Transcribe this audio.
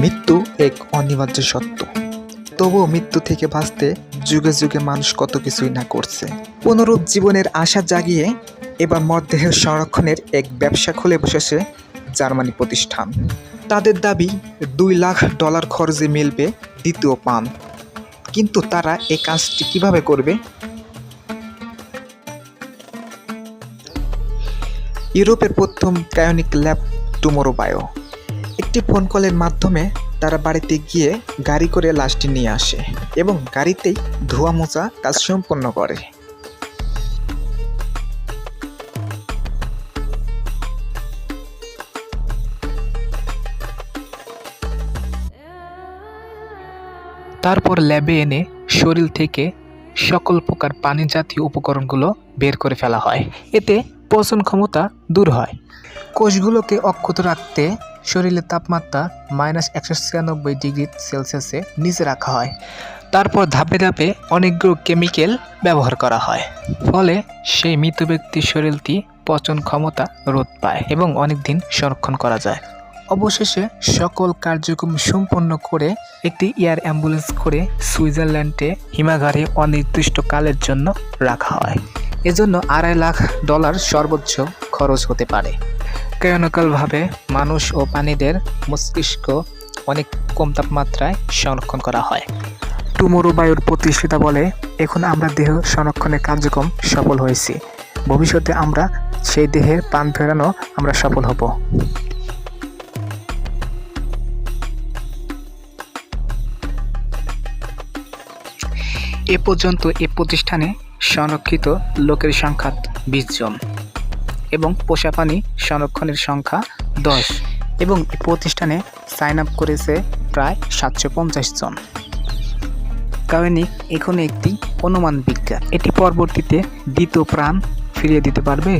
মৃত্যু এক অনিবার্য সত্য। তবুও মৃত্যু থেকে বাঁচতে যুগে যুগে মানুষ কত কিছুই না করছে। পুনরূপ জীবনের আশা জাগিয়ে এবার মরদেহের সংরক্ষণের এক ব্যবসা খুলে বসেছে জার্মানি প্রতিষ্ঠান। তাদের দাবি, দুই লাখ ডলার খরচে মিলবে দ্বিতীয় পান কিন্তু তারা এই কাজটি কীভাবে করবে? ইউরোপের প্রথম কায়নিক ল্যাব টুমোরো বায়ো একটি ফোন কলের মাধ্যমে তারা বাড়িতে গিয়ে গাড়ি করে লাশটি নিয়ে আসে এবং গাড়িতেই ধোয়া মোচা কাজ সম্পন্ন করে। তারপর ল্যাবে এনে শরীর থেকে সকল প্রকার পানি জাতীয় উপকরণগুলো বের করে ফেলা হয়। এতে পচন ক্ষমতা দূর হয়। কোষগুলোকে অক্ষত রাখতে শরীরের তাপমাত্রা মাইনাস একশো ছিয়ানব্বই ডিগ্রি সেলসিয়াসে নিচে রাখা হয়। তারপর ধাপে ধাপে অনেকগুলো কেমিক্যাল ব্যবহার করা হয়। ফলে সেই মৃত ব্যক্তির শরীরটি পচন ক্ষমতা রোধ পায় এবং অনেক দিন সংরক্ষণ করা যায়। অবশেষে সকল কার্যক্রম সম্পন্ন করে একটি এয়ার অ্যাম্বুলেন্স করে সুইজারল্যান্ডে হিমাগারে অনির্দিষ্টকালের জন্য রাখা হয়। এজন্য আড়াই লাখ ডলার সর্বোচ্চ খরচ হতে পারে। কেয়নকালভাবে মানুষ ও প্রাণীদের মস্তিষ্ক অনেক কম তাপমাত্রায় সংরক্ষণ করা হয়। টুমোরো বায়ুর প্রতিষ্ঠিতা বলে এখন আমরা দেহ সংরক্ষণের কার্যক্রম সফল হয়েছি। ভবিষ্যতে আমরা সেই দেহের প্রাণ ফেরানো আমরা সফল হব। এ পর্যন্ত এ প্রতিষ্ঠানে সংরক্ষিত লোকের সংখ্যা বিশ জন। এবং পোষা পানি সংরক্ষণের সংখ্যা দশ এবং এই প্রতিষ্ঠানে সাইন আপ করেছে প্রায় সাতশো পঞ্চাশ জন। কারণিক এখানে একটি অনুমান বিজ্ঞান। এটি পরবর্তীতে দ্বিতীয় প্রাণ ফিরিয়ে দিতে পারবে?